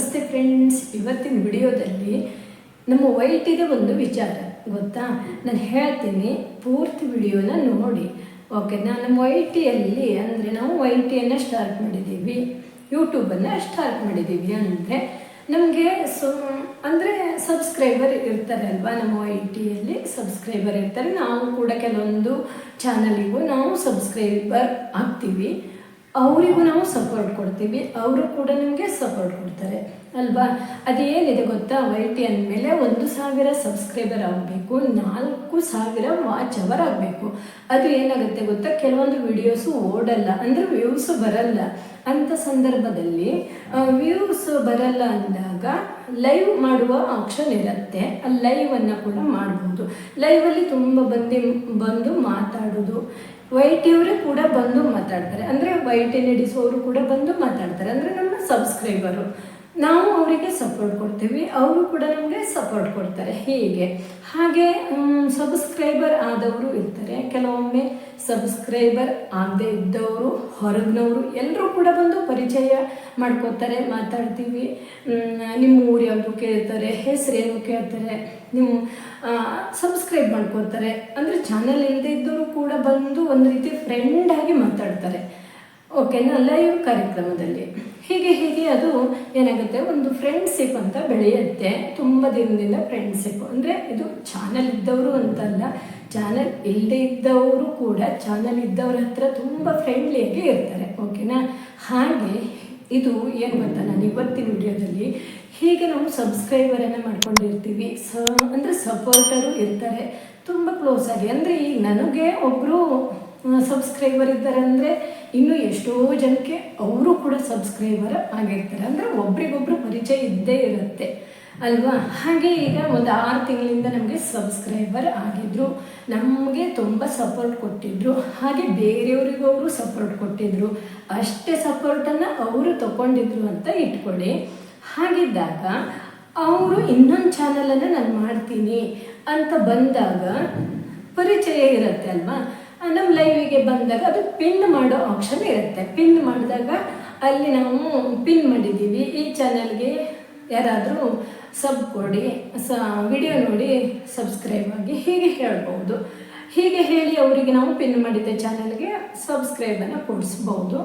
ನಮಸ್ತೆ ಫ್ರೆಂಡ್ಸ್ ಇವತ್ತಿನ ವಿಡಿಯೋದಲ್ಲಿ ನಮ್ಮ ವೈಟಿಗೆ ಒಂದು ವಿಚಾರ, ಗೊತ್ತಾ? ನಾನು ಹೇಳ್ತೀನಿ, ಪೂರ್ತಿ ವಿಡಿಯೋನ ನೋಡಿ. ಓಕೆ ನಾನು ನಮ್ಮ ವೈಟಿಯಲ್ಲಿ ಅಂದರೆ ನಾವು ವೈಟಿಯನ್ನು ಸ್ಟಾರ್ಟ್ ಮಾಡಿದ್ದೀವಿ ಯೂಟ್ಯೂಬನ್ನು ಸ್ಟಾರ್ಟ್ ಮಾಡಿದ್ದೀವಿ ಅಂದರೆ ನಮಗೆ ಸೊ ಅಂದರೆ ಸಬ್ಸ್ಕ್ರೈಬರ್ ಇರ್ತಾರೆ ಅಲ್ವಾ? ನಮ್ಮ ಐ ಟಿಯಲ್ಲಿ ಸಬ್ಸ್ಕ್ರೈಬರ್ ಇರ್ತಾರೆ. ನಾವು ಕೂಡ ಕೆಲವೊಂದು ಚಾನಲಿಗೂ ನಾವು ಸಬ್ಸ್ಕ್ರೈಬರ್ ಆಗ್ತೀವಿ. ಅವರಿಗೂ ನಾವು ಸಪೋರ್ಟ್ ಕೊಡ್ತೀವಿ, ಅವರು ಕೂಡ ನಮಗೆ ಸಪೋರ್ಟ್ ಕೊಡ್ತಾರೆ, ಅಲ್ವಾ? ಅದೇನಿದೆ ಗೊತ್ತಾ? ವೈ ಟಿ ಅಂದಮೇಲೆ ಒಂದು ಸಾವಿರ ಸಬ್ಸ್ಕ್ರೈಬರ್ ಆಗಬೇಕು, ನಾಲ್ಕು ಸಾವಿರ ವಾಚ್ ಅವರ್ ಆಗಬೇಕು. ಅದು ಏನಾಗುತ್ತೆ ಗೊತ್ತಾ? ಕೆಲವೊಂದು ವಿಡಿಯೋಸು ಓಡಲ್ಲ, ಅಂದರೆ ವ್ಯೂಸು ಬರಲ್ಲ. ಅಂಥ ಸಂದರ್ಭದಲ್ಲಿ ವ್ಯೂಸ್ ಬರಲ್ಲ ಅಂದಾಗ ಲೈವ್ ಮಾಡುವ ಆಪ್ಷನ್ ಇರುತ್ತೆ. ಆ ಲೈವನ್ನು ಕೂಡ ಮಾಡ್ಬೋದು. ಲೈವಲ್ಲಿ ತುಂಬ ಬಂದು ಬಂದು ಮಾತಾಡೋದು. ವೈಟಿಯವರೇ ಕೂಡ ಬಂದು ಮಾತಾಡ್ತಾರೆ. ಅಂದರೆ ವೈಟಿ ನಡೆಸುವವರು ಕೂಡ ಬಂದು ಮಾತಾಡ್ತಾರೆ. ಅಂದರೆ ನಮ್ಮ ಸಬ್ಸ್ಕ್ರೈಬರು ನಾವು ಅವರಿಗೆ ಸಪೋರ್ಟ್ ಕೊಡ್ತೀವಿ, ಅವರು ಕೂಡ ನಮಗೆ ಸಪೋರ್ಟ್ ಕೊಡ್ತಾರೆ. ಹೀಗೆ? ಹಾಗೆ ಸಬ್ಸ್ಕ್ರೈಬರ್ ಆದವರು ಇರ್ತಾರೆ. ಕೆಲವೊಮ್ಮೆ ಸಬ್ಸ್ಕ್ರೈಬರ್ ಆಗದೆ ಇದ್ದವರು, ಹೊರಗಿನವರು ಎಲ್ಲರೂ ಕೂಡ ಬಂದು ಪರಿಚಯ ಮಾಡ್ಕೋತಾರೆ, ಮಾತಾಡ್ತೀವಿ. ನಿಮ್ಮ ಊರು ಯಾವುದು ಕೇಳ್ತಾರೆ, ಹೆಸರೇನು ಕೇಳ್ತಾರೆ ನಿಮ್ಮ ಸಬ್ಸ್ಕ್ರೈಬ್ ಮಾಡ್ಕೋತಾರೆ ಅಂದರೆ ಚಾನಲ್ ಇಲ್ಲದೆ ಇದ್ದವರು ಕೂಡ ಬಂದು ಒಂದು ರೀತಿ ಫ್ರೆಂಡಾಗಿ ಮಾತಾಡ್ತಾರೆ. ಓಕೆನಾ ಲೈವ್ ಕಾರ್ಯಕ್ರಮದಲ್ಲಿ. ಹೀಗೆ ಹೀಗೆ ಅದು ಏನಾಗುತ್ತೆ? ಒಂದು ಫ್ರೆಂಡ್ಶಿಪ್ ಅಂತ ಬೆಳೆಯುತ್ತೆ. ತುಂಬ ದಿನದಿಂದ ಫ್ರೆಂಡ್ಶಿಪ್ ಅಂದರೆ ಇದು ಚಾನಲ್ ಇದ್ದವರು ಅಂತಲ್ಲ ಚಾನಲ್ ಇಲ್ಲದೆ ಇದ್ದವರು ಕೂಡ ಚಾನಲ್ ಇದ್ದವ್ರ ಹತ್ರ ತುಂಬ ಫ್ರೆಂಡ್ಲಿಯಾಗಿ ಇರ್ತಾರೆ. ಓಕೆನಾ ಹಾಗೆ ಇದು ಏನು ಅಂತ ನಾನು ಇವತ್ತಿನ ವಿಡಿಯೋದಲ್ಲಿ ಹೀಗೆ ನಾವು ಸಬ್ಸ್ಕ್ರೈಬರನ್ನು ಮಾಡ್ಕೊಂಡಿರ್ತೀವಿ. ಸ, ಅಂದರೆ ಸಪೋರ್ಟರು ಇರ್ತಾರೆ. ತುಂಬ ಕ್ಲೋಸ್ ಆಗಿ. ಅಂದರೆ ಈಗ ನನಗೆ ಒಬ್ಬರು ಸಬ್ಸ್ಕ್ರೈಬರ್ ಇದ್ದಾರೆ ಅಂದರೆ ಇನ್ನು ಎಷ್ಟೋ ಜನಕ್ಕೆ ಅವರು ಕೂಡ ಸಬ್ಸ್ಕ್ರೈಬರ್ ಆಗಿರ್ತಾರೆ. ಅಂದರೆ ಒಬ್ರಿಗೊಬ್ರು ಪರಿಚಯ ಇದ್ದೇ ಇರುತ್ತೆ. ಅಲ್ವಾ? ಹಾಗೆ ಈಗ ಒಂದು ಆರು ತಿಂಗಳಿಂದ ನಮಗೆ ಸಬ್ಸ್ಕ್ರೈಬರ್ ಆಗಿದ್ರು. ನಮಗೆ ತುಂಬ ಸಪೋರ್ಟ್ ಕೊಟ್ಟಿದ್ರು. ಹಾಗೆ ಬೇರೆಯವರಿಗೂ ಅವರು ಸಪೋರ್ಟ್ ಕೊಟ್ಟಿದ್ರು. ಅಷ್ಟೇ ಸಪೋರ್ಟನ್ನು ಅವರು ತಗೊಂಡಿದ್ರು ಅಂತ ಇಟ್ಕೊಳ್ಳಿ. ಹಾಗಿದ್ದಾಗ ಅವರು ಇನ್ನೊಂದು ಚಾನಲನ್ನು ನಾನು ಮಾಡ್ತೀನಿ ಅಂತ ಬಂದಾಗ ಪರಿಚಯ ಇರುತ್ತೆ ಅಲ್ವಾ? ನಮ್ಮ ಲೈವಿಗೆ ಬಂದಾಗ ಅದು ಪಿನ್ ಮಾಡೋ ಆಪ್ಷನ್ ಇರುತ್ತೆ. ಪಿನ್ ಮಾಡಿದಾಗ ಅಲ್ಲಿ ನಾವು ಪಿನ್ ಮಾಡಿದ್ದೀವಿ. ಈ ಚಾನಲ್ಗೆ ಯಾರಾದರೂ ಸಬ್ ಕೊಡಿ, ಸ ವಿಡಿಯೋ ನೋಡಿ ಸಬ್ಸ್ಕ್ರೈಬ್ ಆಗಿ ಹೀಗೆ ಹೇಳ್ಬೋದು ಹೀಗೆ ಹೇಳಿ ಅವರಿಗೆ ನಾವು ಪಿನ್ ಮಾಡಿದ್ದ ಚಾನಲ್ಗೆ ಸಬ್ಸ್ಕ್ರೈಬನ್ನು ಕೊಡಿಸ್ಬೋದು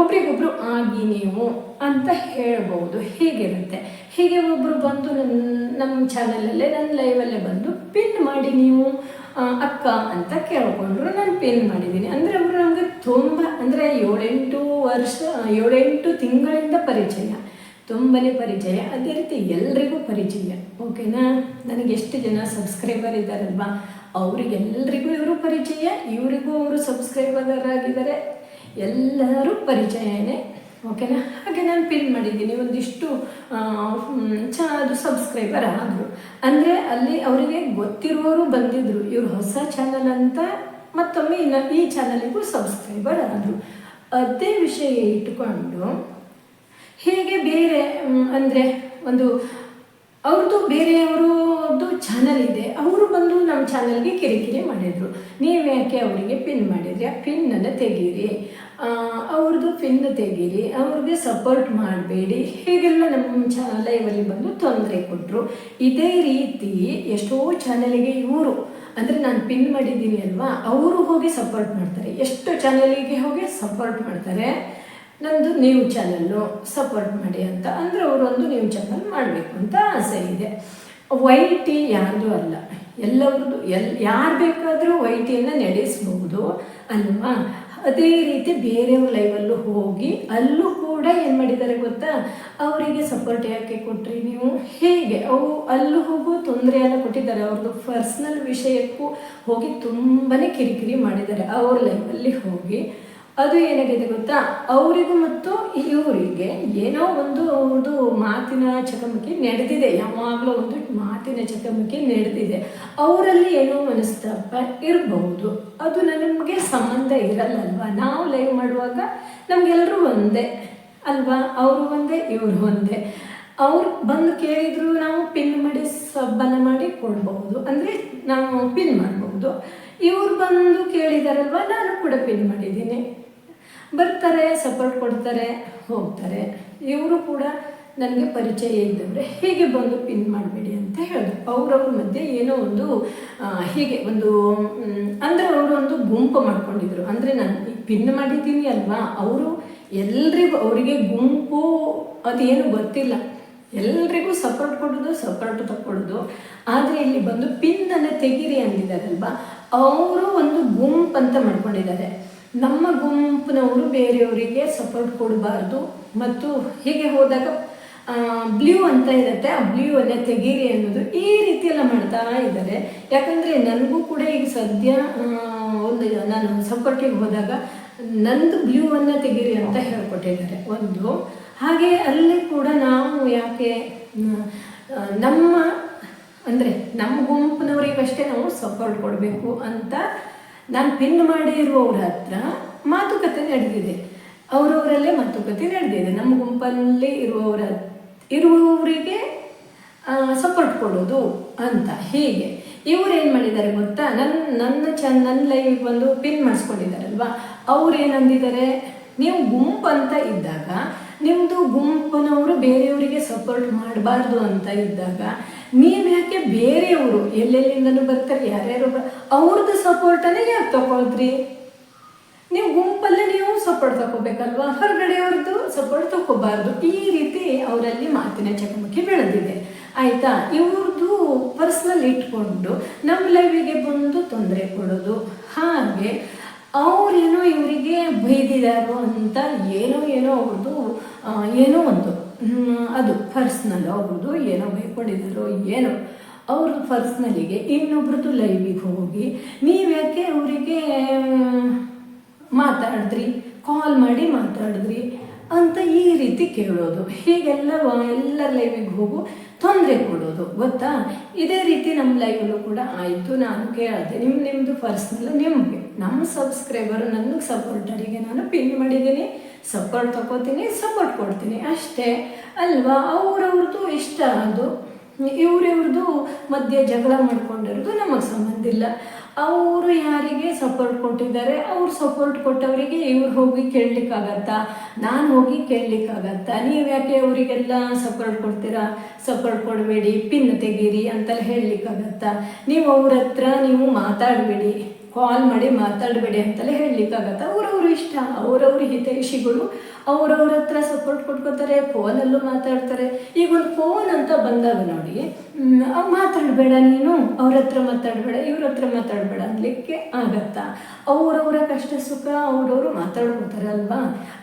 ಒಬ್ರಿಗೊಬ್ರು ಆಗಿ ನೀವು ಅಂತ ಹೇಳ್ಬೋದು ಹೀಗಿರುತ್ತೆ. ಹೀಗೆ ಒಬ್ಬರು ಬಂದು ನನ್ನ ನಮ್ಮ ಚಾನಲಲ್ಲೇ ನನ್ನ ಲೈವಲ್ಲೇ ಬಂದು ಪಿನ್ ಮಾಡಿ ನೀವು ಅಕ್ಕ ಅಂತ ಕೇಳ್ಕೊಂಡ್ರು. ನಾನು ಪೇನ್ ಮಾಡಿದ್ದೀನಿ. ಅಂದರೆ ಅವರು ನಮಗೆ ತುಂಬ, ಅಂದರೆ ಏಳೆಂಟು ವರ್ಷ, ಏಳೆಂಟು ತಿಂಗಳಿಂದ ಪರಿಚಯ. ತುಂಬನೇ ಪರಿಚಯ. ಅದೇ ರೀತಿ ಎಲ್ರಿಗೂ ಪರಿಚಯ. ಓಕೆನಾ? ನನಗೆ ಎಷ್ಟು ಜನ ಸಬ್ಸ್ಕ್ರೈಬರ್ ಇದ್ದಾರಲ್ವಾ? ಅವರಿಗೆಲ್ಲರಿಗೂ ಇವರು ಪರಿಚಯ. ಇವರಿಗೂ ಅವರು ಸಬ್ಸ್ಕ್ರೈಬರ್ ಆಗಿದ್ದಾರೆ. ಎಲ್ಲರೂ ಪರಿಚಯನೇ. ಓಕೆನಾ? ಹಾಗೆ ನಾನು ಪಿನ್ ಮಾಡಿದ್ದೀನಿ. ಒಂದಿಷ್ಟು ಚ ಅದು ಸಬ್ಸ್ಕ್ರೈಬರ್ ಆದರು. ಅಂದರೆ ಅಲ್ಲಿ ಅವರಿಗೆ ಗೊತ್ತಿರುವವರು ಬಂದಿದ್ದರು ಇವರು ಹೊಸ ಚಾನಲ್ ಅಂತ ಮತ್ತೊಮ್ಮೆ ಇನ್ನು ಈ ಚಾನಲಿಗೂ ಸಬ್ಸ್ಕ್ರೈಬರ್ ಆದರು. ಅದೇ ವಿಷಯ ಇಟ್ಟುಕೊಂಡು, ಹೇಗೆ ಬೇರೆ ಅಂದರೆ ಒಂದು ಅವ್ರದ್ದು ಬೇರೆಯವರದ್ದು ಚಾನಲ್ ಇದೆ. ಅವರು ಬಂದು ನಮ್ಮ ಚಾನಲ್ಗೆ ಕಿರಿಕಿರಿ ಮಾಡಿದರು. ನೀವು ಯಾಕೆ ಅವರಿಗೆ ಪಿನ್ ಮಾಡಿದ್ರಿ? ಆ ಪಿನ್ನನ್ನು ತೆಗೀರಿ. ಅವ್ರದ್ದು ಪಿನ್ ತೆಗೀರಿ. ಅವ್ರಿಗೆ ಸಪೋರ್ಟ್ ಮಾಡಬೇಡಿ. ಹೀಗೆಲ್ಲ ನಮ್ಮ ಚಾ ಲೈವಲ್ಲಿ ಬಂದು ತೊಂದರೆ ಕೊಟ್ಟರು ಇದೇ ರೀತಿ ಎಷ್ಟೋ ಚಾನಲಿಗೆ ಇವರು, ಅಂದರೆ ನಾನು ಪಿನ್ ಮಾಡಿದ್ದೀನಿ ಅಲ್ವಾ? ಅವರು ಹೋಗಿ ಸಪೋರ್ಟ್ ಮಾಡ್ತಾರೆ. ಎಷ್ಟು ಚಾನಲಿಗೆ ಹೋಗಿ ಸಪೋರ್ಟ್ ಮಾಡ್ತಾರೆ. ನಂದು ನ್ಯೂ ಚಾನಲ್ಲು ಸಪೋರ್ಟ್ ಮಾಡಿ ಅಂತ. ಅಂದರೆ ಅವರೊಂದು ನ್ಯೂ ಚಾನಲ್ ಮಾಡಬೇಕು ಅಂತ ಆಸೆ ಇದೆ. ವೈ ಟಿ ಯಾರು ಅಲ್ಲ. ಎಲ್ಲರದ್ದು ಎಲ್, ಯಾರು ಬೇಕಾದರೂ ವೈ ಟಿಯನ್ನು ಅಲ್ವಾ? ಅದೇ ರೀತಿ ಬೇರೆಯವ್ರ ಲೈವಲ್ಲೂ ಹೋಗಿ ಅಲ್ಲೂ ಕೂಡ ಏನು ಮಾಡಿದ್ದಾರೆ ಗೊತ್ತಾ? ಅವರಿಗೆ ಸಪೋರ್ಟ್ ಯಾಕೆ ಕೊಟ್ರಿ ನೀವು? ಹೇಗೆ? ಅವು ಅಲ್ಲೂ ಹೋಗು ತೊಂದರೆಯನ್ನು ಕೊಟ್ಟಿದ್ದಾರೆ. ಅವ್ರದ್ದು ಪರ್ಸ್ನಲ್ ವಿಷಯಕ್ಕೂ ಹೋಗಿ ತುಂಬಾ ಕಿರಿಕಿರಿ ಮಾಡಿದ್ದಾರೆ. ಅವ್ರ ಲೈವಲ್ಲಿ ಹೋಗಿ. ಅದು ಏನಾಗಿದೆ ಗೊತ್ತಾ? ಅವರಿಗೂ ಮತ್ತು ಇವರಿಗೆ ಏನೋ ಒಂದು ಒಂದು ಮಾತಿನ ಚಕಮಕಿ ನಡೆದಿದೆ. ಯಾವಾಗಲೂ ಒಂದು ಮಾತಿನ ಚಕಮಕಿ ನಡೆದಿದೆ. ಅವರಲ್ಲಿ ಏನೋ ಮನಸ್ತಾಪ ಇರಬಹುದು. ಅದು ನಮಗೆ ಸಂಬಂಧ ಇರಲ್ಲ ಅಲ್ವಾ ನಾವು ಲೈವ್ ಮಾಡುವಾಗ ನಮಗೆಲ್ಲರೂ ಒಂದೇ ಅಲ್ವಾ? ಅವರು ಒಂದೇ, ಇವರು ಒಂದೇ. ಅವ್ರು ಬಂದು ಕೇಳಿದ್ರು ನಾವು ಪಿನ್ ಮಾಡಿ ಸಬ್ಬನ್ನು ಮಾಡಿ ಕೊಡಬಹುದು. ಅಂದರೆ ನಾವು ಪಿನ್ ಮಾಡಬಹುದು. ಇವ್ರು ಬಂದು ಕೇಳಿದಾರಲ್ವ? ನಾನು ಕೂಡ ಪಿನ್ ಮಾಡಿದ್ದೀನಿ. ಬರ್ತಾರೆ ಸಪೋರ್ಟ್ ಕೊಡ್ತಾರೆ, ಹೋಗ್ತಾರೆ. ಇವರು ಕೂಡ ನನಗೆ ಪರಿಚಯ ಇದ್ದವ್ರೆ. ಹೇಗೆ ಬಂದು ಪಿನ್ ಮಾಡಬೇಡಿ ಅಂತ ಹೇಳಿದ್ರು ಅವ್ರವ್ರ ಮಧ್ಯೆ ಏನೋ ಒಂದು ಹೀಗೆ ಒಂದು ಅಂದರೆ ಅವರು ಒಂದು ಗುಂಪು ಮಾಡ್ಕೊಂಡಿದ್ರು. ಅಂದರೆ ನಾನು ಪಿನ್ ಮಾಡಿದ್ದೀನಿ ಅಲ್ವಾ? ಅವರು ಎಲ್ರಿಗೂ, ಅವರಿಗೆ ಗುಂಪು ಅದೇನು ಗೊತ್ತಿಲ್ಲ. ಎಲ್ರಿಗೂ ಸಪೋರ್ಟ್ ಕೊಡೋದು ಸಪೋರ್ಟ್ ತಗೊಳ್ಳೋದು ಆದರೆ ಇಲ್ಲಿ ಬಂದು ಪಿನ್ನನ್ನು ತೆಗೀರಿ ಅಂದಿದ್ದಾರಲ್ವಾ ಅವರು ಒಂದು ಗುಂಪು ಅಂತ ಮಾಡ್ಕೊಂಡಿದ್ದಾರೆ. ನಮ್ಮ ಗುಂಪಿನವರು ಬೇರೆಯವರಿಗೆ ಸಪೋರ್ಟ್ ಕೊಡಬಾರ್ದು. ಮತ್ತು ಹೀಗೆ ಹೋದಾಗ ಬ್ಲೂ ಅಂತ ಇರುತ್ತೆ. ಆ ಬ್ಲೂ ಅನ್ನ ತೆಗೀರಿ ಅನ್ನೋದು ಈ ರೀತಿಯೆಲ್ಲ ಮಾಡ್ತಾ ಇದ್ದಾರೆ. ಯಾಕಂದರೆ ನನಗೂ ಕೂಡ ಈಗ ಸದ್ಯ ಒಂದು ನಾನು ಸಪೋರ್ಟಿಗೆ ಹೋದಾಗ ನಂದು ಬ್ಲೂವನ್ನು ತೆಗೀರಿ ಅಂತ ಹೇಳ್ಕೊಟ್ಟಿದ್ದಾರೆ ಒಂದು. ಹಾಗೆ ಅಲ್ಲಿ ಕೂಡ ನಾವು ಯಾಕೆ ನಮ್ಮ, ಅಂದರೆ ನಮ್ಮ ಗುಂಪಿನವರಿಗಷ್ಟೇ ನಾವು ಸಪೋರ್ಟ್ ಕೊಡಬೇಕು ಅಂತ ನಾನು ಪಿನ್ ಮಾಡಿರುವವ್ರ ಹತ್ರ ಮಾತುಕತೆ ನಡೆದಿದೆ. ಅವರವರಲ್ಲೇ ಮಾತುಕತೆ ನಡೆದಿದೆ. ನಮ್ಮ ಗುಂಪಲ್ಲಿ ಇರುವವರ ಇರುವವರಿಗೆ ಸಪೋರ್ಟ್ ಕೊಡೋದು ಅಂತ. ಹೀಗೆ. ಇವ್ರು ಏನು ಮಾಡಿದ್ದಾರೆ ಗೊತ್ತಾ? ನನ್ನ ನನ್ನ ಚ ನನ್ನ ಲೈವ್ ಬಂದು ಪಿನ್ ಮಾಡಿಸ್ಕೊಂಡಿದ್ದಾರಲ್ವಾ? ಅವ್ರು ಏನಂದಿದ್ದಾರೆ ನೀವು ಗುಂಪು ಅಂತ ಇದ್ದಾಗ ನಿಮ್ಮದು ಗುಂಪಿನವರು ಬೇರೆಯವರಿಗೆ ಸಪೋರ್ಟ್ ಮಾಡಬಾರ್ದು ಅಂತ ಇದ್ದಾಗ ನೀವು ಯಾಕೆ ಬೇರೆಯವರು? ಎಲ್ಲೆಲ್ಲಿಂದನೂ ಬರ್ತಾರೆ, ಯಾರ್ಯಾರು ಬ ಅವ್ರದ್ದು ಸಪೋರ್ಟನ್ನೇ ಯಾಕೆ ತಗೊಳ್ದ್ರಿ? ನೀವು ಗುಂಪಲ್ಲೇ ನೀವು ಸಪೋರ್ಟ್ ತಗೋಬೇಕಲ್ವಾ? ಹೊರಗಡೆಯವ್ರದ್ದು ಸಪೋರ್ಟ್ ತಗೋಬಾರ್ದು. ಈ ರೀತಿ ಅವರಲ್ಲಿ ಮಾತಿನ ಚಕಮಕಿ ಬೆಳೆದಿದೆ. ಆಯಿತಾ? ಇವ್ರದ್ದು ಪರ್ಸ್ನಲ್ ಇಟ್ಕೊಂಡು ನಮ್ಮ ಲೈವಿಗೆ ಬಂದು ತೊಂದರೆ ಕೊಡೋದು. ಹಾಗೆ ಅವ್ರೇನೋ ಇವರಿಗೆ ಬೈದಿದಾರೋ ಅಂತ ಏನೋ ಏನೋ ಅವ್ರದ್ದು ಏನೋ ಒಂದು ಅದು ಪರ್ಸ್ನಲ್ ಅವ್ರದ್ದು, ಏನೋ ಬೈಕೊಂಡಿದ್ದಾರೋ, ಏನೋ. ಅವ್ರ ಪರ್ಸ್ನಲಿಗೆ ಇನ್ನೊಬ್ರದ್ದು ಲೈವಿಗೆ ಹೋಗಿ ನೀವ್ಯಾಕೆ ಅವರಿಗೆ ಮಾತಾಡಿದ್ರಿ? ಕಾಲ್ ಮಾಡಿ ಮಾತಾಡಿದ್ರಿ ಅಂತ ಈ ರೀತಿ ಕೇಳೋದು. ಹೀಗೆಲ್ಲ ಎಲ್ಲ ಎಲ್ಲರ ಲೈವಿಗೆ ಹೋಗು ತೊಂದರೆ ಕೊಡೋದು, ಗೊತ್ತಾ? ಇದೇ ರೀತಿ ನಮ್ಮ ಲೈವಲ್ಲೂ ಕೂಡ ಆಯಿತು. ನಾನು ಕೇಳಿದೆ ನಿಮ್ಮ ನಿಮ್ಮದು ಪರ್ಸ್ನಲ್ ನಿಮಗೆ. ನಮ್ಮ ಸಬ್ಸ್ಕ್ರೈಬರು ನನ್ನ ಸಪೋರ್ಟರಿಗೆ ನಾನು ಪಿನ್ ಮಾಡಿದ್ದೀನಿ. ಸಪೋರ್ಟ್ ತಗೋತೀನಿ ಸಪೋರ್ಟ್ ಕೊಡ್ತೀನಿ. ಅಷ್ಟೇ ಅಲ್ವಾ? ಅವ್ರವ್ರದ್ದು ಇಷ್ಟ ಅದು. ಇವ್ರಿವ್ರದ್ದು ಮಧ್ಯೆ ಜಗಳ ಮಾಡ್ಕೊಂಡಿರೋದು ನಮಗೆ ಸಂಬಂಧ ಇಲ್ಲ. ಅವರು ಯಾರಿಗೆ ಸಪೋರ್ಟ್ ಕೊಟ್ಟಿದ್ದಾರೆ, ಅವ್ರು ಸಪೋರ್ಟ್ ಕೊಟ್ಟವರಿಗೆ ಇವ್ರು ಹೋಗಿ ಕೇಳಲಿಕ್ಕಾಗತ್ತಾ? ನಾನು ಹೋಗಿ ಕೇಳಲಿಕ್ಕಾಗತ್ತಾ? ನೀವು ಯಾಕೆ ಅವರಿಗೆಲ್ಲ ಸಪೋರ್ಟ್ ಕೊಡ್ತೀರಾ? ಸಪೋರ್ಟ್ ಕೊಡಬೇಡಿ ಪಿನ್ ತೆಗೀರಿ ಅಂತೆಲ್ಲ ಹೇಳಲಿಕ್ಕಾಗತ್ತಾ? ನೀವು ಅವ್ರ ಹತ್ರ ನೀವು ಮಾತಾಡಬೇಡಿ. ಕಾಲ್ ಮಾಡಿ ಮಾತಾಡಬೇಡಿ ಅಂತೆಲ್ಲ ಹೇಳಲಿಕ್ಕಾಗತ್ತೆ? ಅವರವ್ರ ಇಷ್ಟ ಅವರವ್ರ ಹಿತೈಷಿಗಳು ಅವ್ರವ್ರ ಹತ್ರ ಸಪೋರ್ಟ್ ಕೊಟ್ಕೋತಾರೆ ಫೋನಲ್ಲೂ ಮಾತಾಡ್ತಾರೆ. ಈಗ ಒಂದು ಫೋನ್ ಅಂತ ಬಂದಾಗ ನೋಡಿ ಮಾತಾಡಬೇಡ ನೀನು, ಅವ್ರ ಹತ್ರ ಮಾತಾಡಬೇಡ, ಇವ್ರ ಹತ್ರ ಮಾತಾಡಬೇಡ ಅನ್ಲಿಕ್ಕೆ ಆಗತ್ತಾ? ಅವ್ರವ್ರ ಕಷ್ಟ ಸುಖ ಅವ್ರವ್ರು ಮಾತಾಡ್ಕೋತಾರೆ ಅಲ್ವಾ?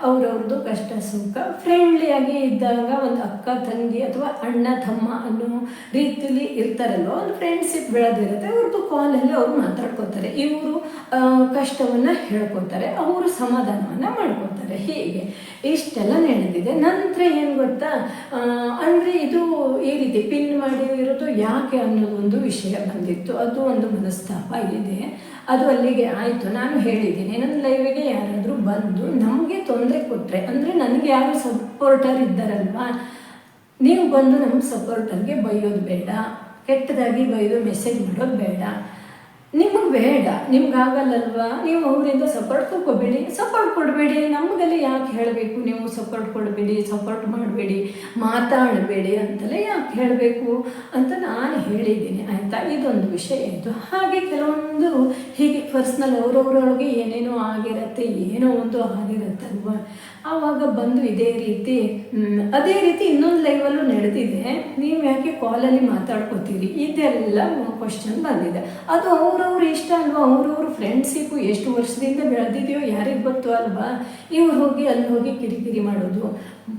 ಅವ್ರವ್ರದ್ದು ಕಷ್ಟ ಸುಖ ಫ್ರೆಂಡ್ಲಿಯಾಗಿ ಇದ್ದಾಗ ಒಂದು ಅಕ್ಕ, ತಂಗಿ ಅಥವಾ ಅಣ್ಣ, ತಮ್ಮ ಅನ್ನೋ ರೀತಿಲಿ ಇರ್ತಾರಲ್ವ? ಒಂದು ಫ್ರೆಂಡ್ಶಿಪ್ ಬೆಳೆದಿರುತ್ತೆ ಅವ್ರದ್ದು ಕಾಲಲ್ಲಿ ಅವ್ರು ಮಾತಾಡ್ಕೋತಾರೆ. ಇವರು ಕಷ್ಟವನ್ನು ಹೇಳ್ಕೊತಾರೆ. ಅವರು ಸಮಾಧಾನವನ್ನು ಮಾಡ್ಕೊತಾರೆ. ಹೀಗೆ. ಇಷ್ಟೆಲ್ಲ ನಡೆದಿದೆ. ನಂತರ ಏನು ಗೊತ್ತಾ? ಅಂದರೆ ಇದು ಈ ರೀತಿ ಪಿನ್ ಮಾಡಿರೋದು ಯಾಕೆ ಅನ್ನೋದು ಒಂದು ವಿಷಯ ಬಂದಿತ್ತು. ಅದು ಒಂದು ಮನಸ್ತಾಪ ಇದೆ. ಅದು ಅಲ್ಲಿಗೆ ಆಯಿತು. ನಾನು ಹೇಳಿದ್ದೀನಿ, ನನ್ನ ಲೈವಿಗೆ ಯಾರಾದರೂ ಬಂದು ನಮಗೆ ತೊಂದರೆ ಕೊಟ್ಟರೆ ಅಂದರೆ ನನಗೆ ಯಾರು ಸಪೋರ್ಟರ್ ಇದ್ದಾರಲ್ವಾ? ನೀವು ಬಂದು ನಮ್ಮ ಸಪೋರ್ಟರ್ಗೆ ಬೈಯೋದು ಬೇಡ. ಕೆಟ್ಟದಾಗಿ ಬೈದು ಮೆಸೇಜ್ ಮಾಡೋದು ಬೇಡ. ನಿಮಗೆ ಬೇಡ, ನಿಮ್ಗೆ ಆಗಲ್ಲಲ್ವಾ? ನೀವು ಅವರಿಂದ ಸಪೋರ್ಟ್ ತಗೋಬೇಡಿ ಸಪೋರ್ಟ್ ಕೊಡಬೇಡಿ. ನಮಗಲ್ಲಿ ಯಾಕೆ ಹೇಳಬೇಕು ನೀವು ಸಪೋರ್ಟ್ ಕೊಡಬೇಡಿ ಸಪೋರ್ಟ್ ಮಾಡಬೇಡಿ, ಮಾತಾಡಬೇಡಿ ಅಂತಲೇ ಯಾಕೆ ಹೇಳಬೇಕು ಅಂತ ನಾನು ಹೇಳಿದ್ದೀನಿ, ಆಯಿತಾ? ಇದೊಂದು ವಿಷಯ ಇತ್ತು ಹಾಗೆ ಕೆಲವೊಂದು ಹೀಗೆ ಪರ್ಸ್ನಲ್ ಅವರವರೊಳಗೆ ಏನೇನೋ ಆಗಿರತ್ತೆ, ಏನೋ ಒಂದು ಆಗಿರತ್ತಲ್ವಾ? ಆವಾಗ ಬಂದು ಇದೇ ರೀತಿ ಅದೇ ರೀತಿ ಇನ್ನೊಂದು ಲೈವಲ್ಲೂ ನಡೆದಿದೆ. ನೀವು ಯಾಕೆ ಕಾಲಲ್ಲಿ ಮಾತಾಡ್ಕೋತೀರಿ? ಇದೆಲ್ಲ ಕ್ವಶನ್ ಬಂದಿದೆ. ಅದು ಅವ್ರವ್ರ ಇಷ್ಟ ಅಲ್ವಾ? ಅವ್ರವ್ರ ಫ್ರೆಂಡ್ಸಿಪ್ಪು ಎಷ್ಟು ವರ್ಷದಿಂದ ಬೆಳೆದಿದೆಯೋ, ಯಾರಿಗೆ ಗೊತ್ತು ಅಲ್ವಾ? ಇವ್ರು ಹೋಗಿ ಅಲ್ಲಿ ಹೋಗಿ ಕಿರಿಕಿರಿ ಮಾಡೋದು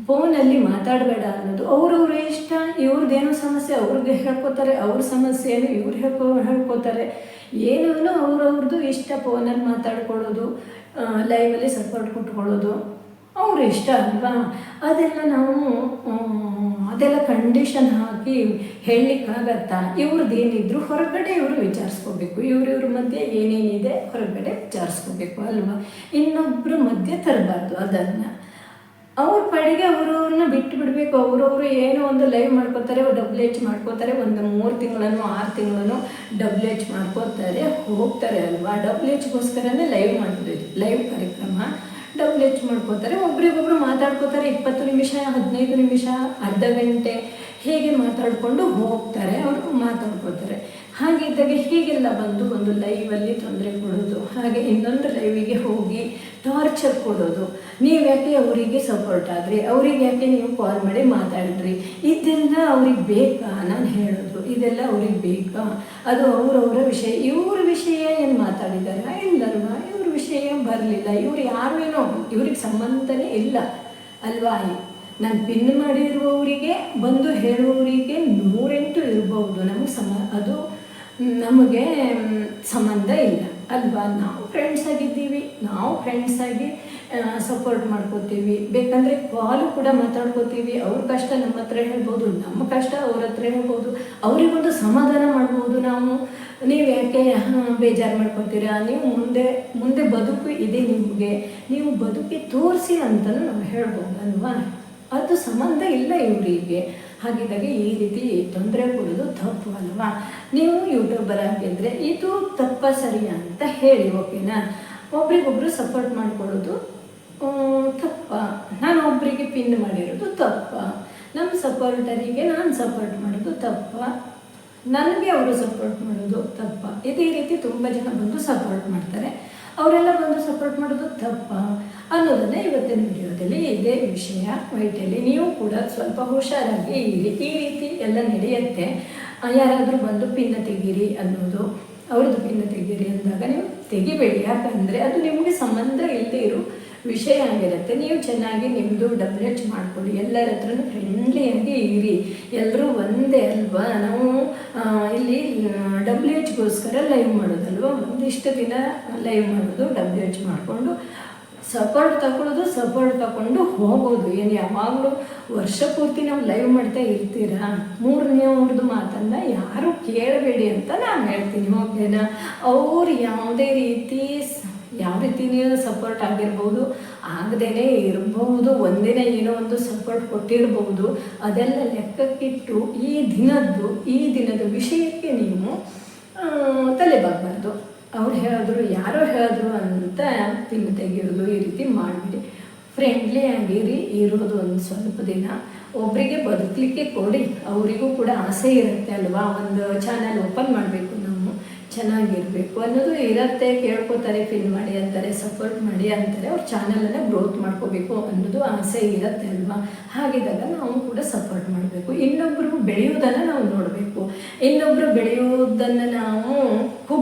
ಫೋನಲ್ಲಿ ಮಾತಾಡಬೇಡ ಅನ್ನೋದು ಅವ್ರವ್ರ ಇಷ್ಟ. ಇವ್ರದ್ದೇನೋ ಸಮಸ್ಯೆ, ಅವ್ರಿಗೆ ಹೇಳ್ಕೊತಾರೆ, ಅವ್ರ ಸಮಸ್ಯೆಯನ್ನು ಇವ್ರು ಹೇಳ್ಕೊ, ಹೇಳ್ಕೊತಾರೆ. ಏನೂ ಅವ್ರವ್ರದ್ದು ಇಷ್ಟ ಫೋನಲ್ಲಿ ಮಾತಾಡ್ಕೊಳ್ಳೋದು ಲೈವಲ್ಲಿ ಸಪೋರ್ಟ್ ಕೊಟ್ಕೊಳ್ಳೋದು. ಅವ್ರ ಇಷ್ಟ ಅಲ್ವಾ? ಅದೆಲ್ಲ ನಾವು ಅದೆಲ್ಲ ಕಂಡೀಷನ್ ಹಾಕಿ ಹೇಳಲಿಕ್ಕಾಗತ್ತಾ ಇವ್ರದ್ದು ಏನಿದ್ರು ಹೊರಗಡೆ ಇವರು ವಿಚಾರಿಸ್ಕೋಬೇಕು. ಇವ್ರಿವ್ರ ಮಧ್ಯೆ ಏನೇನಿದೆ ಹೊರಗಡೆ ವಿಚಾರಿಸ್ಕೋಬೇಕು ಅಲ್ವಾ? ಇನ್ನೊಬ್ಬರ ಮಧ್ಯೆ ತರಬಾರ್ದು ಅದನ್ನು. ಅವ್ರ ಪಡೆಗೆ ಅವರವ್ರನ್ನ ಬಿಟ್ಟು ಬಿಡಬೇಕು. ಅವರವರು ಏನೋ ಒಂದು ಲೈವ್ ಮಾಡ್ಕೋತಾರೆ ಡಬ್ಲ್ ಎಚ್ ಮಾಡ್ಕೋತಾರೆ, ಒಂದು ಮೂರು ತಿಂಗಳನ್ನು ಆರು ತಿಂಗಳನ್ನು ಡಬ್ಲ್ ಎಚ್ ಮಾಡ್ಕೋತಾರೆ, ಹೋಗ್ತಾರೆ ಅಲ್ವಾ? ಡಬ್ಲ್ ಎಚ್ಗೋಸ್ಕರನೇ ಲೈವ್ ಮಾಡ್ಬೋದು ಲೈವ್ ಕಾರ್ಯಕ್ರಮ. ಡಬಲ್ ಎಚ್ ಮಾಡ್ಕೋತಾರೆ. ಒಬ್ರಿಗೊಬ್ರು ಮಾತಾಡ್ಕೋತಾರೆ ಇಪ್ಪತ್ತು ನಿಮಿಷ, ಹದಿನೈದು ನಿಮಿಷ, ಅರ್ಧ ಗಂಟೆ ಹೇಗೆ ಮಾತಾಡಿಕೊಂಡು ಹೋಗ್ತಾರೆ, ಅವರು ಮಾತಾಡ್ಕೋತಾರೆ. ಹಾಗಿದ್ದಾಗ ಹೀಗೆಲ್ಲ ಬಂದು ಒಂದು ಲೈವಲ್ಲಿ ತೊಂದರೆ ಕೊಡೋದು, ಹಾಗೆ ಇನ್ನೊಂದು ಲೈವಿಗೆ ಹೋಗಿ ಟಾರ್ಚರ್ ಕೊಡೋದು. ನೀವು ಯಾಕೆ ಅವರಿಗೆ ಸಪೋರ್ಟ್ ಆದ್ರಿ? ಅವ್ರಿಗೆ ಯಾಕೆ ನೀವು ಕಾಲ್ ಮಾಡಿ ಮಾತಾಡಿದ್ರಿ? ಇದೆಲ್ಲ ಅವ್ರಿಗೆ ಬೇಕಾ? ನಾನು ಹೇಳೋದು, ಇದೆಲ್ಲ ಅವ್ರಿಗೆ ಬೇಕಾ? ಅದು ಅವರವರ ವಿಷಯ. ಇವ್ರ ವಿಷಯ ಏನು ಮಾತಾಡಿದಾರ? ಇಲ್ಲಲ್ವಾ ವಿಷಯ ಬರಲಿಲ್ಲ. ಇವ್ರು ಯಾರು ಏನೋ, ಇವ್ರಿಗೆ ಸಂಬಂಧನೇ ಇಲ್ಲ. ಅಲ್ವಾ? ನಾನು ಪಿನ್ ಮಾಡಿರುವವರಿಗೆ, ಬಂದು ಹೇಳುವವರಿಗೆ ನೂರೆಂಟು ಇರಬಹುದು ನಮಗೆ ಸಮ, ಅದು ನಮಗೆ ಸಂಬಂಧ ಇಲ್ಲ. ಅಲ್ವಾ? ನಾವು ಫ್ರೆಂಡ್ಸ್ ಆಗಿದ್ದೀವಿ, ನಾವು ಫ್ರೆಂಡ್ಸ್ ಆಗಿ ಸಪೋರ್ಟ್ ಮಾಡ್ಕೋತೀವಿ. ಬೇಕಂದರೆ ಕಾಲು ಕೂಡ ಮಾತಾಡ್ಕೋತೀವಿ. ಅವ್ರ ಕಷ್ಟ ನಮ್ಮ ಹತ್ರ ಹೇಳ್ಬೋದು, ನಮ್ಮ ಕಷ್ಟ ಅವ್ರ ಹತ್ರ ಹೇಳ್ಬೋದು. ಅವರಿಗೊಂದು ಸಮಾಧಾನ ಮಾಡ್ಬೋದು ನಾವು. ನೀವು ಯಾಕೆ ಬೇಜಾರು ಮಾಡ್ಕೊತೀರಾ? ನೀವು ಮುಂದೆ ಮುಂದೆ ಬದುಕು ಇದೆ ನಿಮಗೆ. ನೀವು ಬದುಕಿ ತೋರಿಸಿ ಅಂತಲೂ ನಾವು ಹೇಳ್ಬೋದು ಅಲ್ವಾ ಅದು ಸಂಬಂಧ ಇಲ್ಲ ಇವರಿಗೆ. ಹಾಗಿದ್ದಾಗ ಈ ರೀತಿ ತೊಂದರೆ ಕೊಡೋದು ತಪ್ಪು ಅಲ್ವಾ? ನೀವು ಯೂಟ್ಯೂಬರ್ ಆಗಿದ್ದರೆ ಇದು ತಪ್ಪ ಸರಿ ಅಂತ ಹೇಳಿ, ಓಕೆನಾ? ಒಬ್ರಿಗೊಬ್ರು ಸಪೋರ್ಟ್ ಮಾಡಿಕೊಡೋದು ತಪ್ಪ. ನಾನು ಒಬ್ಬರಿಗೆ ಪಿನ್ ಮಾಡಿರೋದು ತಪ್ಪ. ನಮ್ಮ ಸಪೋರ್ಟರಿಗೆ ನಾನು ಸಪೋರ್ಟ್ ಮಾಡೋದು ತಪ್ಪ. ನನಗೆ ಅವರು ಸಪೋರ್ಟ್ ಮಾಡೋದು ತಪ್ಪ. ಇದೇ ರೀತಿ ತುಂಬ ಜನ ಬಂದು ಸಪೋರ್ಟ್ ಮಾಡ್ತಾರೆ. ಅವರೆಲ್ಲ ಬಂದು ಸಪೋರ್ಟ್ ಮಾಡೋದು ತಪ್ಪ. ಅನ್ನೋದನ್ನ ಇವತ್ತಿನ ವಿಡಿಯೋದಲ್ಲಿ ಇದೇ ವಿಷಯ. ವೈಟಲ್ಲಿ ನೀವು ಕೂಡ ಸ್ವಲ್ಪ ಹುಷಾರಾಗಿ ಇರಿ. ಈ ರೀತಿ ಎಲ್ಲ ನಡೆಯುತ್ತೆ. ಯಾರಾದರೂ ಬಂದು ಪಿನ್ನ ತೆಗೀರಿ ಅನ್ನೋದು, ಅವ್ರದ್ದು ಪಿನ್ನ ತೆಗೀರಿ ಅಂದಾಗ ನೀವು ತೆಗಿಬೇಡಿ. ಯಾಕಂದರೆ ಅದು ನಿಮಗೆ ಸಂಬಂಧ ಇಲ್ಲದೆ ಇರೋ ವಿಷಯ ಆಗಿರುತ್ತೆ. ನೀವು ಚೆನ್ನಾಗಿ ನಿಮ್ಮದು ಡಬ್ಲ್ಯೂ ಎಚ್ ಮಾಡ್ಕೊಳ್ಳಿ. ಎಲ್ಲರ ಹತ್ರನೂ ಫ್ರೆಂಡ್ಲಿಯಾಗಿ ಇರಿ. ಎಲ್ಲರೂ ಒಂದೇ ಅಲ್ವಾ? ನಾವು ಇಲ್ಲಿ ಡಬ್ಲ್ಯೂ ಎಚ್ಗೋಸ್ಕರ ಲೈವ್ ಮಾಡೋದಲ್ವ? ಒಂದಿಷ್ಟು ದಿನ ಲೈವ್ ಮಾಡೋದು ಡಬ್ಲ್ಯೂ ಎಚ್ ಮಾಡಿಕೊಂಡು ಸಪೋರ್ಟ್ ತಗೊಳ್ಳೋದು ಸಪೋರ್ಟ್ ತಗೊಂಡು ಹೋಗೋದು. ಏನು ಯಾವಾಗಲೂ ವರ್ಷ ಪೂರ್ತಿ ನಾವು ಲೈವ್ ಮಾಡ್ತಾ ಇರ್ತೀರಾ? ಮೂರನೇ ಅವ್ರದ್ದು ಮಾತನ್ನು ಯಾರು ಕೇಳಬೇಡಿ ಅಂತ ನಾನು ಹೇಳ್ತೀನಿ ಓಕೆನಾ ಅವ್ರು ಯಾವುದೇ ರೀತಿ ಯಾವ ರೀತಿ ನೀವು ಸಪೋರ್ಟ್ ಆಗಿರ್ಬೋದು ಆಗದೇ ಇರಬಹುದು ಒಂದಿನ ಏನೋ ಒಂದು ಸಪೋರ್ಟ್ ಕೊಟ್ಟಿರಬಹುದು ಅದೆಲ್ಲ ಲೆಕ್ಕಕ್ಕಿಟ್ಟು ಈ ದಿನದ್ದು, ಈ ದಿನದ ವಿಷಯಕ್ಕೆ ನೀವು ತಲೆ ಬಾಗಬಾರ್ದು. ಅವ್ರು ಹೇಳಿದ್ರು, ಯಾರೋ ಹೇಳಿದ್ರು ಅಂತ ತಿನ್ನು ತೆಗೆಯೋದು ಈ ರೀತಿ ಮಾಡಿಬಿಡಿ. ಫ್ರೆಂಡ್ಲಿ ಆಗಿರಿ, ಇರೋದು ಒಂದು ಸ್ವಲ್ಪ ದಿನ. ಒಬ್ಬರಿಗೆ ಬದುಕಲಿಕ್ಕೆ ಕೊಡಿ. ಅವರಿಗೂ ಕೂಡ ಆಸೆ ಇರುತ್ತೆ ಅಲ್ವಾ? ಒಂದು ಚಾನಲ್ ಓಪನ್ ಮಾಡಬೇಕು ನಾವು. ಚೆನ್ನಾಗಿರಬೇಕು ಅನ್ನೋದು ಇರುತ್ತೆ. ಕೇಳ್ಕೊತಾರೆ ಫಿಲ್ ಮಾಡಿ ಅಂತಾರೆ ಸಪೋರ್ಟ್ ಮಾಡಿ ಅಂತಾರೆ. ಅವ್ರ ಚಾನಲನ್ನು ಗ್ರೋತ್ ಮಾಡ್ಕೋಬೇಕು ಅನ್ನೋದು ಆಸೆ ಇರುತ್ತೆ ಅಲ್ವಾ? ಹಾಗಿದ್ದಾಗ ನಾವು ಕೂಡ ಸಪೋರ್ಟ್ ಮಾಡಬೇಕು. ಇನ್ನೊಬ್ಬರು ಬೆಳೆಯೋದನ್ನು ನಾವು ನೋಡಬೇಕು. ಇನ್ನೊಬ್ಬರು ಬೆಳೆಯೋದನ್ನು ನಾವು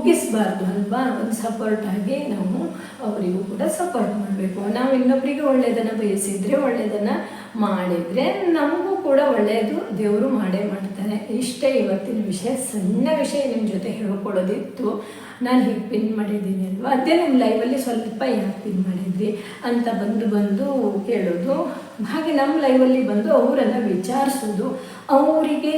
ಕುಗ್ಗಿಸಬಾರ್ದು ಅಲ್ವಾ ಒಂದು ಸಪೋರ್ಟ್ ಆಗಿ ನಾವು ಅವರಿಗೂ ಕೂಡ ಸಪೋರ್ಟ್ ಮಾಡಬೇಕು. ನಾವು ಇನ್ನೊಬ್ಬರಿಗೆ ಒಳ್ಳೆಯದನ್ನು ಬಯಸಿದರೆ ಒಳ್ಳೆಯದನ್ನು ಮಾಡಿದರೆ ನಮಗೂ ಕೂಡ ಒಳ್ಳೆಯದು, ದೇವರು ಮಾಡೇ ಮಾಡ್ತಾರೆ. ಇಷ್ಟೇ ಇವತ್ತಿನ ವಿಷಯ. ಸಣ್ಣ ವಿಷಯ ನಿಮ್ಮ ಜೊತೆ ಹೇಳ್ಕೊಡೋದಿತ್ತು. ನಾನು ಹೀಗೆ ಪಿನ್ ಮಾಡಿದ್ದೀನಿ ಅಲ್ವಾ? ಅದೇ ನಿಮ್ಮ ಲೈವಲ್ಲಿ ಸ್ವಲ್ಪ ಯಾಕೆ ಪಿನ್ ಮಾಡಿದ್ರಿ ಅಂತ ಬಂದು ಬಂದು ಕೇಳೋದು. ಹಾಗೆ ನಮ್ಮ ಲೈವಲ್ಲಿ ಬಂದು ಅವರನ್ನು ವಿಚಾರಿಸೋದು, ಅವರಿಗೆ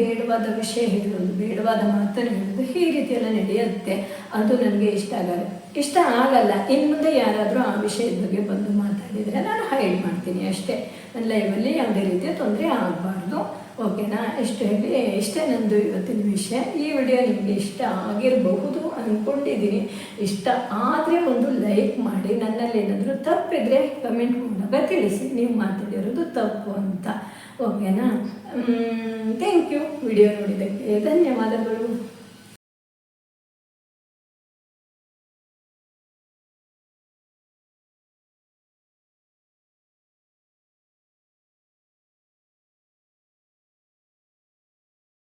ಬೇಡವಾದ ವಿಷಯ ಹೇಳೋದು ಬೇಡವಾದ ಮಾತನ್ನು ಹೇಳೋದು ಈ ರೀತಿಯೆಲ್ಲ ನಡೆಯುತ್ತೆ. ಅದು ನನಗೆ ಇಷ್ಟ ಆಗಲ್ಲ. ಇಷ್ಟ ಆಗಲ್ಲ. ಇನ್ನು ಮುಂದೆ ಯಾರಾದರೂ ಆ ವಿಷಯದ ಬಗ್ಗೆ ಬಂದು ಮಾತಾಡಿದರೆ ನಾನು ಹೈಡ್ ಮಾಡ್ತೀನಿ ಅಷ್ಟೇ. ನನ್ನ ಲೈವಲ್ಲಿ ಯಾವುದೇ ರೀತಿಯ ತೊಂದರೆ ಆಗಬಾರ್ದು. ಓಕೆನಾ? ಇಷ್ಟು ಹೇಳಿ ಇಷ್ಟೇ ನಂದು ಇವತ್ತಿನ ವಿಷಯ. ಈ ವಿಡಿಯೋ ನಿಮಗೆ ಇಷ್ಟ ಆಗಿರಬಹುದು ಅಂದ್ಕೊಂಡಿದ್ದೀನಿ ಇಷ್ಟ ಆದರೆ ಒಂದು ಲೈಕ್ ಮಾಡಿ. ನನ್ನಲ್ಲಿ ಏನಾದರೂ ತಪ್ಪಿದ್ರೆ ಕಮೆಂಟ್ ಮೂಲಕ ತಿಳಿಸಿ. ನೀವು ಮಾತಾಡಿರೋದು ತಪ್ಪು ಅಂತ. ಓಕೆನಾ? ಥ್ಯಾಂಕ್ ಯು ವಿಡಿಯೋ ನೋಡಿದ್ದಕ್ಕೆ ಧನ್ಯವಾದಗಳು.